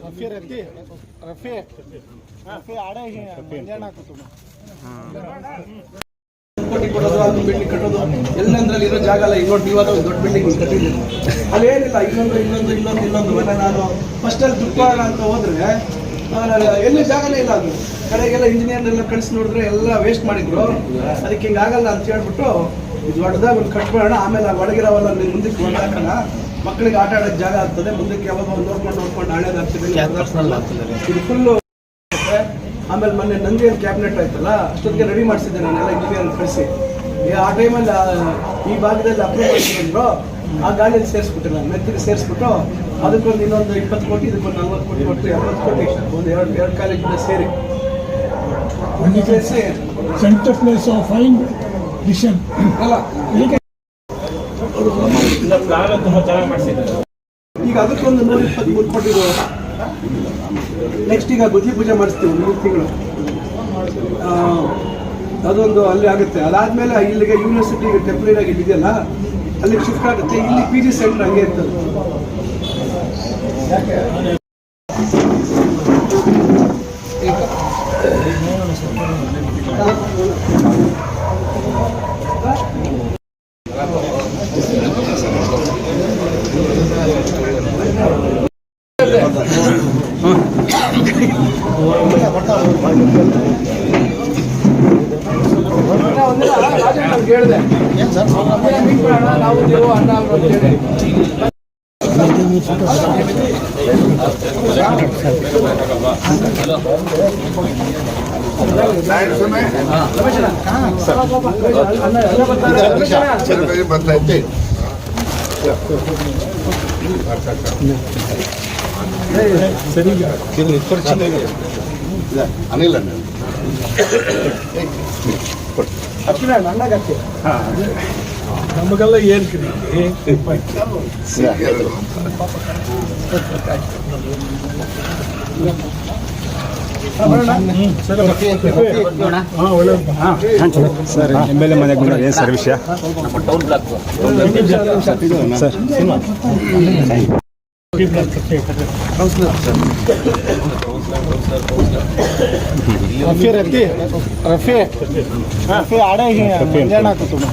ರಫಿ ರಫಿ ರಫಿ ರಫಿ ಆಡೇ ಹಾಕುತ್ತ ಬಿಲ್ಡಿಂಗ್ ಕಟ್ಟೋದು ಎಲ್ಲಂದ್ರಲ್ಲಿ ಇರೋ ಜಾಗ ಅಲ್ಲ ಇನ್ನೊಂದು ನೀವಾದ ದೊಡ್ಡ ಬಿಲ್ಡಿಂಗ್ ಕಟ್ಟಿದ್ದೀನಿ ಅಲ್ಲೇನಿಲ್ಲ ಇನ್ನೊಂದು ಇನ್ನೊಂದು ಇನ್ನೊಂದು ಇನ್ನೊಂದು ಮನೆ ನಾನು ಫಸ್ಟಲ್ಲಿ ದುಡ್ಡು ಅಂತ ಹೋದ್ರೆ ಎಲ್ಲಿ ಜಾಗನೇ ಇಲ್ಲ ಅದು. ಕಡೆಗೆಲ್ಲ ಇಂಜಿನಿಯರ್ನೆಲ್ಲ ಕಳಿಸಿ ನೋಡಿದ್ರೆ ಎಲ್ಲ ವೇಸ್ಟ್ ಮಾಡಿದ್ರು. ಅದಕ್ಕೆ ಹಿಂಗಾಗಲ್ಲ ಅಂತ ಹೇಳ್ಬಿಟ್ಟು ಇದು ದೊಡ್ಡದಾಗ ಒಂದು ಮಾಡೋಣ. ಆಮೇಲೆ ಆ ಒಡಗಿರೋವಲ್ಲ ನೀವು ಮುಂದಕ್ಕೆ ಒಂದು ಹಾಕೋಣ ಮಕ್ಕಳಿಗೆ ಆಟ ಆಡೋಕ್ಕೆ ಜಾಗ ಆಗ್ತದೆ. ಮುಂದಕ್ಕೆ ಯಾವಾಗ ಒಂದು ನೋಡ್ಕೊಂಡು ನೋಡ್ಕೊಂಡು ಹಳೇದಾಗ್ತದೆ ಇದು ಫುಲ್ಲು ಆಮೇಲೆ ಮೊನ್ನೆ ನಂಗೆ ಕ್ಯಾಬಿನೆಟ್ ಆಯ್ತಲ್ಲ ಅಷ್ಟೊತ್ತಿಗೆ ರೆಡಿ ಮಾಡಿಸಿದ್ದೆ ನಾನೆಲ್ಲ ಇಂಜಿನಿಯರ್ ಕಳಿಸಿ. ಆ ಟೈಮಲ್ಲಿ ಈ ಭಾಗದಲ್ಲಿ ಅಪ್ರೂವ್ ಮಾಡಿದ್ರು ಆ ಗಾಡಿಯಲ್ಲಿ ಸೇರಿಸ್ಬಿಟ್ಟಿಲ್ಲ. ನಾನು ಮೆತ್ತಿಗೆ ಸೇರಿಸ್ಬಿಟ್ಟು ಅದಕ್ಕೊಂದು ಇನ್ನೊಂದು ಇಪ್ಪತ್ತು ಕೋಟಿ ಇದಕ್ಕೊಂದು ನಲ್ವತ್ತು ಕೋಟಿ ಒಟ್ಟು ಎಪ್ಪತ್ತು ಕೋಟಿ ಒಂದು ಎರಡು ಎರಡು ಕಾಲೇಜಿಂದ ಸೇರಿ. ಸೇರಿಸಿ centre place of fine vision. ಅಲ್ಲ. ಈಗ ಅದಕ್ಕೊಂದು ನೂರ ಇಪ್ಪತ್ತ್ಮೂರು ಕೋಟಿ ನೆಕ್ಸ್ಟ್ ಈಗ ಗುದ್ಲಿ ಪೂಜೆ ಮಾಡಿಸ್ತೀವಿ ಮೂರು ತಿಂಗಳು. ಆ, ಅದೊಂದು ಅಲ್ಲಿ ಆಗುತ್ತೆ. ಅದಾದ್ಮೇಲೆ ಇಲ್ಲಿಗೆ ಯೂನಿವರ್ಸಿಟಿ ಟೆಂಪ್ರರಿ ಆಗಿ ಇದೆಯಲ್ಲ ಅಲ್ಲಿಗೆ ಶಿಫ್ಟ್ ಆಗುತ್ತೆ. ಇಲ್ಲಿ ಪಿ ಜಿ ಸೆಂಟರ್ ಹಂಗೆ ಇರ್ತದೆ. ಒಂದಿನ ಅಣ್ಣ. ಬರ್ತೈತೆ ಅನಿಲ್ ಅಣ್ಣ ಹಚ್ಚಿ. ನಮಗೆಲ್ಲ ಏನ್ ಸರ್. ಎಂ ಎಲ್ ಎ ಮನೆಗೆ ಬಂದಾಗ ಏನು ಸರ್. ವಿಷಯ ಸರ್ रफी रफी रफी रफी आडे जाना हाको तुम्ही